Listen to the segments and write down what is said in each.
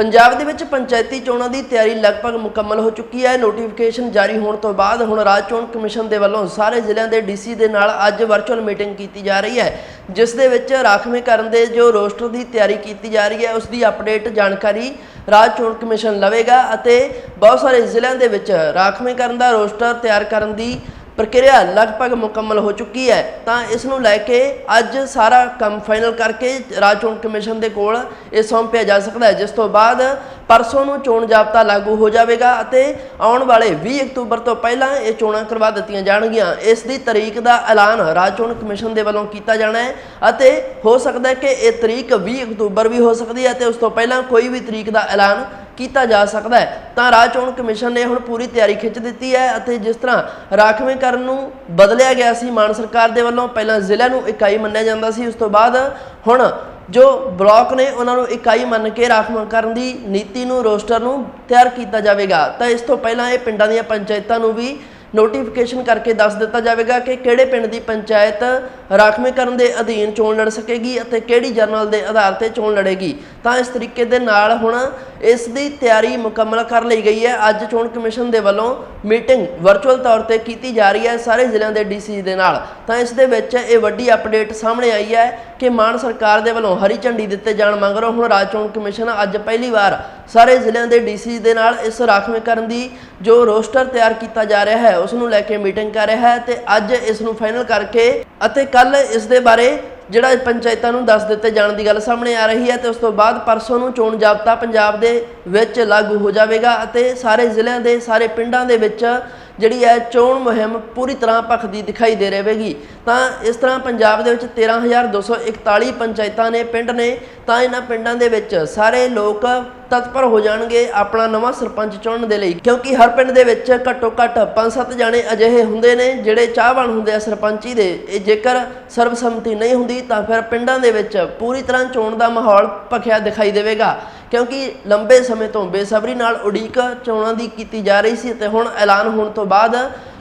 ਪੰਜਾਬ ਦੇ ਵਿੱਚ ਪੰਚਾਇਤੀ ਚੋਣਾਂ ਦੀ ਤਿਆਰੀ ਲਗਭਗ ਮੁਕੰਮਲ ਹੋ ਚੁੱਕੀ ਹੈ। ਨੋਟੀਫਿਕੇਸ਼ਨ ਜਾਰੀ ਹੋਣ ਤੋਂ ਬਾਅਦ ਹੁਣ ਰਾਜ ਚੋਣ ਕਮਿਸ਼ਨ ਦੇ ਵੱਲੋਂ ਸਾਰੇ ਜ਼ਿਲ੍ਹਿਆਂ ਦੇ ਡੀਸੀ ਦੇ ਨਾਲ ਅੱਜ ਵਰਚੁਅਲ ਮੀਟਿੰਗ ਕੀਤੀ ਜਾ ਰਹੀ ਹੈ, ਜਿਸ ਦੇ ਵਿੱਚ ਰਾਖਵੇਂਕਰਨ ਦੇ ਜੋ ਰੋਸਟਰ ਦੀ ਤਿਆਰੀ ਕੀਤੀ ਜਾ ਰਹੀ ਹੈ, ਉਸ ਦੀ ਅਪਡੇਟ ਜਾਣਕਾਰੀ ਰਾਜ ਚੋਣ ਕਮਿਸ਼ਨ ਲਵੇਗਾ ਅਤੇ ਬਹੁਤ ਸਾਰੇ ਜ਼ਿਲ੍ਹਿਆਂ ਦੇ ਵਿੱਚ ਰਾਖਵੇਂਕਰਨ ਦਾ ਰੋਸਟਰ ਤਿਆਰ ਕਰਨ ਦੀ ਪ੍ਰਕਿਰਿਆ ਲਗਭਗ ਮੁਕੰਮਲ ਹੋ ਚੁੱਕੀ ਹੈ, ਤਾਂ ਇਸ ਨੂੰ ਲੈ ਕੇ ਅੱਜ ਸਾਰਾ ਕੰਮ ਫਾਈਨਲ ਕਰਕੇ ਰਾਜ ਚੋਣ ਕਮਿਸ਼ਨ ਦੇ ਕੋਲ ਇਹ ਸੌਂਪਿਆ ਜਾ ਸਕਦਾ ਹੈ, ਜਿਸ ਤੋਂ ਬਾਅਦ ਪਰਸੋਂ ਨੂੰ ਚੋਣ ਜਾਬਤਾ ਲਾਗੂ ਹੋ ਜਾਵੇਗਾ ਅਤੇ ਆਉਣ ਵਾਲੇ 20 ਅਕਤੂਬਰ ਤੋਂ ਪਹਿਲਾਂ ਇਹ ਚੋਣਾਂ ਕਰਵਾ ਦਿੱਤੀਆਂ ਜਾਣਗੀਆਂ। ਇਸ ਦੀ ਤਰੀਕ ਦਾ ਐਲਾਨ ਰਾਜ ਚੋਣ ਕਮਿਸ਼ਨ ਦੇ ਵੱਲੋਂ ਕੀਤਾ ਜਾਣਾ ਹੈ ਅਤੇ ਹੋ ਸਕਦਾ ਹੈ ਕਿ ਇਹ ਤਰੀਕ 20 ਅਕਤੂਬਰ ਵੀ ਹੋ ਸਕਦੀ ਹੈ ਤੇ ਉਸ ਤੋਂ ਪਹਿਲਾਂ ਕੋਈ ਵੀ ਤਰੀਕ ਦਾ ਐਲਾਨ ਕੀਤਾ ਜਾ ਸਕਦਾ ਹੈ। ਤਾਂ ਰਾਜ ਚੋਣ ਕਮਿਸ਼ਨ ਨੇ ਹੁਣ ਪੂਰੀ ਤਿਆਰੀ ਖਿੱਚ ਦਿੱਤੀ ਹੈ ਅਤੇ ਜਿਸ ਤਰ੍ਹਾਂ ਰਾਖਵੇਂਕਰਨ ਨੂੰ ਬਦਲਿਆ ਗਿਆ ਸੀ ਮਾਨ ਸਰਕਾਰ ਦੇ ਵੱਲੋਂ, ਪਹਿਲਾਂ ਜ਼ਿਲ੍ਹਾ ਨੂੰ ਇਕਾਈ ਮੰਨਿਆ ਜਾਂਦਾ ਸੀ, ਉਸ ਤੋਂ ਬਾਅਦ ਹੁਣ ਜੋ ਬਲਾਕ ਨੇ ਉਹਨਾਂ ਨੂੰ ਇਕਾਈ ਮੰਨ ਕੇ ਰਾਖਵੇਂਕਰਨ ਦੀ ਨੀਤੀ ਨੂੰ, ਰੋਸਟਰ ਨੂੰ ਤਿਆਰ ਕੀਤਾ ਜਾਵੇਗਾ। ਤਾਂ ਇਸ ਤੋਂ ਪਹਿਲਾਂ ਇਹ ਪਿੰਡਾਂ ਦੀਆਂ ਪੰਚਾਇਤਾਂ ਨੂੰ ਵੀ ਨੋਟੀਫਿਕੇਸ਼ਨ ਕਰਕੇ ਦੱਸ ਦਿੱਤਾ ਜਾਵੇਗਾ ਕਿ ਕਿਹੜੇ ਪਿੰਡ ਦੀ ਪੰਚਾਇਤ ਰਾਖਵੇਂਕਰਨ ਦੇ ਅਧੀਨ ਚੋਣ ਲੜ ਸਕੇਗੀ ਅਤੇ ਕਿਹੜੀ ਜਰਨਲ ਦੇ ਆਧਾਰ ਤੇ ਚੋਣ ਲੜੇਗੀ। ਤਾਂ ਇਸ ਤਰੀਕੇ ਦੇ ਨਾਲ ਹੁਣ ਇਸ ਦੀ ਤਿਆਰੀ ਮੁਕੰਮਲ ਕਰ ਲਈ ਗਈ ਹੈ। ਅੱਜ ਚੋਣ ਕਮਿਸ਼ਨ ਦੇ ਵੱਲੋਂ ਮੀਟਿੰਗ ਵਰਚੁਅਲ ਤੌਰ ਤੇ ਕੀਤੀ ਜਾ ਰਹੀ ਹੈ ਸਾਰੇ ਜ਼ਿਲ੍ਹਿਆਂ ਦੇ ਡੀਸੀ ਦੇ ਨਾਲ। ਤਾਂ ਇਸ ਦੇ ਵਿੱਚ ਇਹ ਵੱਡੀ ਅਪਡੇਟ ਸਾਹਮਣੇ ਆਈ ਹੈ ਕਿ ਮਾਨ ਸਰਕਾਰ ਦੇ ਵੱਲੋਂ ਹਰੀ ਝੰਡੀ ਦਿੱਤੇ ਜਾਣ ਮਗਰੋਂ ਹੁਣ ਰਾਜ ਚੋਣ ਕਮਿਸ਼ਨ ਅੱਜ ਪਹਿਲੀ ਵਾਰ ਸਾਰੇ ਜ਼ਿਲ੍ਹਿਆਂ ਦੇ ਡੀਸੀ ਦੇ ਨਾਲ ਇਸ ਰਾਖਵੇਂਕਰਨ ਦੀ ਜੋ ਰੋਸਟਰ ਤਿਆਰ ਕੀਤਾ ਜਾ ਰਿਹਾ ਹੈ, ਉਸ ਨੂੰ ਲੈ ਕੇ ਮੀਟਿੰਗ ਕਰ ਰਿਹਾ ਹੈ ਤੇ ਅੱਜ ਇਸ ਨੂੰ ਫਾਈਨਲ ਕਰਕੇ ਅਤੇ ਕੱਲ ਇਸ ਦੇ ਬਾਰੇ ਜਿਹੜਾ ਪੰਚਾਇਤਾਂ ਨੂੰ ਦੱਸ ਦਿੱਤੇ ਜਾਣ ਦੀ ਗੱਲ ਸਾਹਮਣੇ ਆ ਰਹੀ ਹੈ ਤੇ ਉਸ ਤੋਂ ਬਾਅਦ ਪਰਸੋਂ ਨੂੰ ਚੋਣ ਜਾਬਤਾ ਪੰਜਾਬ ਦੇ ਵਿੱਚ ਲਾਗੂ ਹੋ ਜਾਵੇਗਾ ਅਤੇ ਸਾਰੇ ਜ਼ਿਲ੍ਹਿਆਂ ਦੇ, ਸਾਰੇ ਪਿੰਡਾਂ ਦੇ ਵਿੱਚ ਜਿਹੜੀ ਹੈ ਚੋਣ ਮੁਹਿੰਮ ਪੂਰੀ ਤਰ੍ਹਾਂ ਭਖਦੀ ਦਿਖਾਈ ਦੇ ਰਹੇਗੀ। ਤਾਂ ਇਸ ਤਰ੍ਹਾਂ ਪੰਜਾਬ ਦੇ ਵਿੱਚ 13241 ਪੰਚਾਇਤਾਂ ਨੇ, ਪਿੰਡ ਨੇ, ਤਾਂ ਇਹਨਾਂ ਪਿੰਡਾਂ ਦੇ ਵਿੱਚ ਸਾਰੇ ਲੋਕ ਤਤਪਰ ਹੋ ਜਾਣਗੇ ਆਪਣਾ ਨਵਾਂ ਸਰਪੰਚ ਚੁਣਨ ਦੇ ਲਈ। ਕਿਉਂਕਿ ਹਰ ਪਿੰਡ ਦੇ ਵਿੱਚ ਘੱਟੋ ਘੱਟ 5-7 ਜਾਣੇ ਅਜਿਹੇ ਹੁੰਦੇ ਨੇ ਜਿਹੜੇ ਚਾਹਵਾਨ ਹੁੰਦੇ ਆ ਸਰਪੰਚੀ ਦੇ। ਇਹ ਜੇਕਰ ਸਰਬਸੰਮਤੀ ਨਹੀਂ ਹੁੰਦੀ ਤਾਂ ਫਿਰ ਪਿੰਡਾਂ ਦੇ ਵਿੱਚ ਪੂਰੀ ਤਰ੍ਹਾਂ ਚੋਣ ਦਾ ਮਾਹੌਲ ਭਖਿਆ ਦਿਖਾਈ ਦੇਵੇਗਾ। ਕਿਉਂਕਿ ਲੰਬੇ ਸਮੇਂ ਤੋਂ ਬੇਸਬਰੀ ਨਾਲ ਉਡੀਕ ਚੋਣਾਂ ਦੀ ਕੀਤੀ ਜਾ ਰਹੀ ਸੀ ਤੇ ਹੁਣ ਐਲਾਨ ਹੋਣ ਤੋਂ ਬਾਅਦ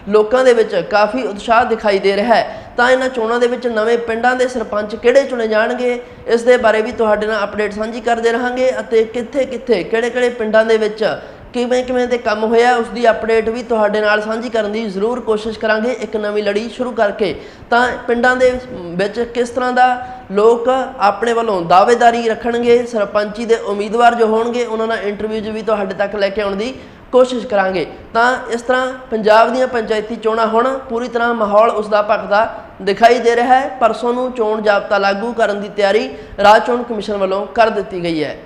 ਲੋਕਾਂ ਦੇ ਵਿੱਚ ਕਾਫੀ ਉਤਸ਼ਾਹ ਦਿਖਾਈ ਦੇ ਰਿਹਾ ਹੈ। ਤਾਂ ਇਹਨਾਂ ਚੋਣਾਂ ਦੇ ਵਿੱਚ ਨਵੇਂ ਪਿੰਡਾਂ ਦੇ ਸਰਪੰਚ ਕਿਹੜੇ ਚੁਣੇ ਜਾਣਗੇ? ਇਸ ਦੇ ਬਾਰੇ ਵੀ ਤੁਹਾਡੇ ਨਾਲ ਅਪਡੇਟ ਸਾਂਝੀ ਕਰਦੇ ਰਹਾਂਗੇ ਅਤੇ ਕਿੱਥੇ ਕਿੱਥੇ ਕਿਹੜੇ ਕਿਹੜੇ ਪਿੰਡਾਂ ਦੇ ਵਿੱਚ ਕਿਵੇਂ ਕਿਵੇਂ ਦੇ ਕੰਮ ਹੋਇਆ ਉਸ ਦੀ ਅਪਡੇਟ ਵੀ ਤੁਹਾਡੇ ਨਾਲ ਸਾਂਝੀ ਕਰਨ ਦੀ ਜ਼ਰੂਰ ਕੋਸ਼ਿਸ਼ ਕਰਾਂਗੇ। ਇੱਕ ਨਵੀਂ ਲੜੀ ਸ਼ੁਰੂ ਕਰਕੇ ਤਾਂ ਪਿੰਡਾਂ ਦੇ ਵਿੱਚ ਕਿਸ ਤਰ੍ਹਾਂ ਦਾ ਲੋਕ ਆਪਣੇ ਵੱਲੋਂ ਦਾਅਵੇਦਾਰੀ ਰੱਖਣਗੇ, ਸਰਪੰਚੀ ਦੇ ਉਮੀਦਵਾਰ ਜੋ ਹੋਣਗੇ, ਉਹਨਾਂ ਦਾ ਇੰਟਰਵਿਊ ਵੀ ਤੁਹਾਡੇ ਤੱਕ ਲੈ ਕੇ ਆਉਣ ਦੀ ਕੋਸ਼ਿਸ਼ ਕਰਾਂਗੇ। ਤਾਂ ਇਸ ਤਰ੍ਹਾਂ ਪੰਜਾਬ ਦੀਆਂ ਪੰਚਾਇਤੀ ਚੋਣਾਂ ਹੁਣ ਪੂਰੀ ਤਰ੍ਹਾਂ ਮਾਹੌਲ ਉਸ ਦਾ ਭਖਦਾ ਦਿਖਾਈ ਦੇ ਰਿਹਾ ਹੈ। ਪਰਸੋਂ ਨੂੰ ਚੋਣ ਜਾਬਤਾ ਲਾਗੂ ਕਰਨ ਦੀ ਤਿਆਰੀ ਰਾਜ ਚੋਣ ਕਮਿਸ਼ਨ ਵੱਲੋਂ ਕਰ ਦਿੱਤੀ ਗਈ ਹੈ।